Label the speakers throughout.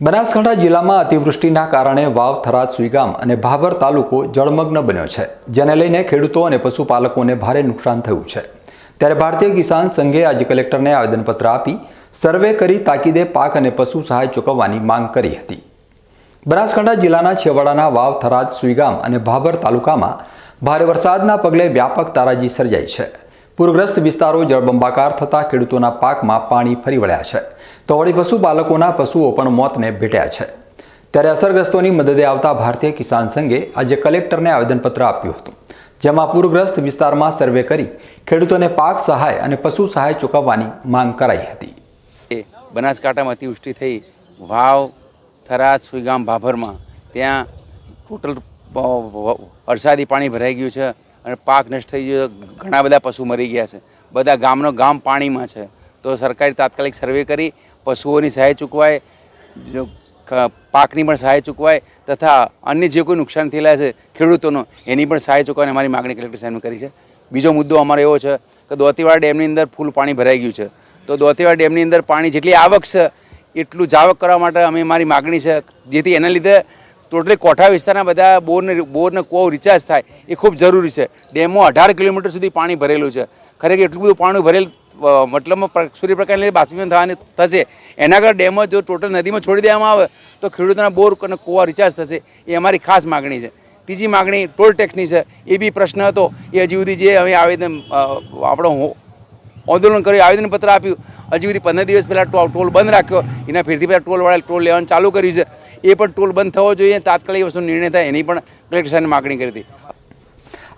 Speaker 1: બનાસકાંઠા જિલ્લામાં અતિવૃષ્ટિના કારણે વાવ, થરાદ, સુઈગામ અને ભાભર તાલુકો જળમગ્ન બન્યો છે, જેને લઈને ખેડૂતો અને પશુપાલકોને ભારે નુકસાન થયું છે. ત્યારે ભારતીય કિસાન સંઘે આજે કલેક્ટરને આવેદનપત્ર આપી સર્વે કરી તાકીદે પાક અને પશુ સહાય ચૂકવવાની માંગ કરી હતી. બનાસકાંઠા જિલ્લાના છેવાડાના વાવ, થરાદ, સુઈગામ અને ભાભર તાલુકામાં ભારે વરસાદના પગલે વ્યાપક તારાજી સર્જાઈ છે. પૂરગ્રસ્ત વિસ્તારો જળબંબાકાર થતાં ખેડૂતોના પાકમાં પાણી ફરી વળ્યા છે. તો વળી પશુપાલકોના પશુઓ પણ મોતને ભેટ્યા છે. ત્યારે અસરગ્રસ્તોની મદદે આવતા ભારતીય કિસાન સંઘે આજે કલેક્ટરને આવેદનપત્ર આપ્યું હતું. જેમાં પૂરગ્રસ્ત વિસ્તારમાં સર્વે કરી ખેડૂતોને પાક સહાય અને પશુ સહાય ચૂકવવાની માંગ કરાઈ હતી.
Speaker 2: બનાસકાંઠામાં અતિવૃષ્ટિ થઈ, વાવ, થરાદ, સુઈગામ, ભાભરમાં ત્યાં ટોટલ વરસાદી પાણી ભરાઈ ગયું છે. અને પાક નષ્ટ થઈ ગયો. ઘણા બધા પશુ મરી ગયા છે. બધા ગામનો ગામ પાણીમાં છે. તો સરકારે તાત્કાલિક સર્વે કરી, પશુઓની સહાય ચૂકવાય પાકની પણ સહાય ચૂકવાય, તથા અન્ય જે કોઈ નુકસાન થયેલા છે, ખેડૂતોનો, એની પણ સહાય ચૂકવાની અમારી માગણી કલેક્ટર સાહેબને કરી છે. બીજો મુદ્દો અમારો એવો છે કે દોતીવાડા ડેમની અંદર ફૂલ પાણી ભરાઈ ગયું છે. તો દોતીવાડા ડેમની અંદર પાણી જેટલી આવક છે, એટલું જાવક કરવા માટે અમે મારી માગણી છે. જેથી એના લીધે ટોટલી કોઠા વિસ્તારના બધા બોરને બોરને કૂવો રિચાર્જ થાય, એ ખૂબ જરૂરી છે. ડેમમાં અઢાર કિલોમીટર સુધી પાણી ભરેલું છે. ખરેખર એટલું બધું પાણી ભરેલ મતલબમાં પ્ર- સૂર્યપ્રકાશને લીધે બાષ્પીભવન થવાની થશે. એના કરતાં ડેમો જો ટોટલ નદીમાં છોડી દેવામાં આવે, તો ખેડૂતોના બોર અને કૂવા રિચાર્જ થશે. એ અમારી ખાસ માગણી છે. ત્રીજી માગણી ટોલ ટેક્સની છે. એ બી પ્રશ્ન હતો. એ હજી સુધી જે અમે આવેદન આપણો આંદોલન કર્યું, આવેદનપત્ર આપ્યું. હજી સુધી પંદર દિવસ પહેલાં ટોલ બંધ રાખ્યો. એના ફેરથી પહેલાં ટોલવાળા ટોલ લેવાનું ચાલુ કર્યું છે. એ પણ ટોલ બંધ થવો જોઈએ. તાત્કાલિક વસ્તુ નિર્ણય થાય, એની પણ કલેક્ટર સાહેબને માગણી કરી હતી.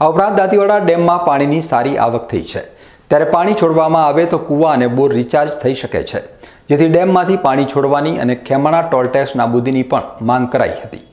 Speaker 1: આ ઉપરાંત દાંતીવાડા ડેમમાં પાણીની સારી આવક થઈ છે. ત્યારે પાણી છોડવામાં આવે તો કૂવા અને બોર રિચાર્જ થઈ શકે છે. જેથી ડેમમાંથી પાણી છોડવાની અને ખેમાણા ટોલ ટેક્સ નાબૂદીની પણ માંગ કરાઈ હતી.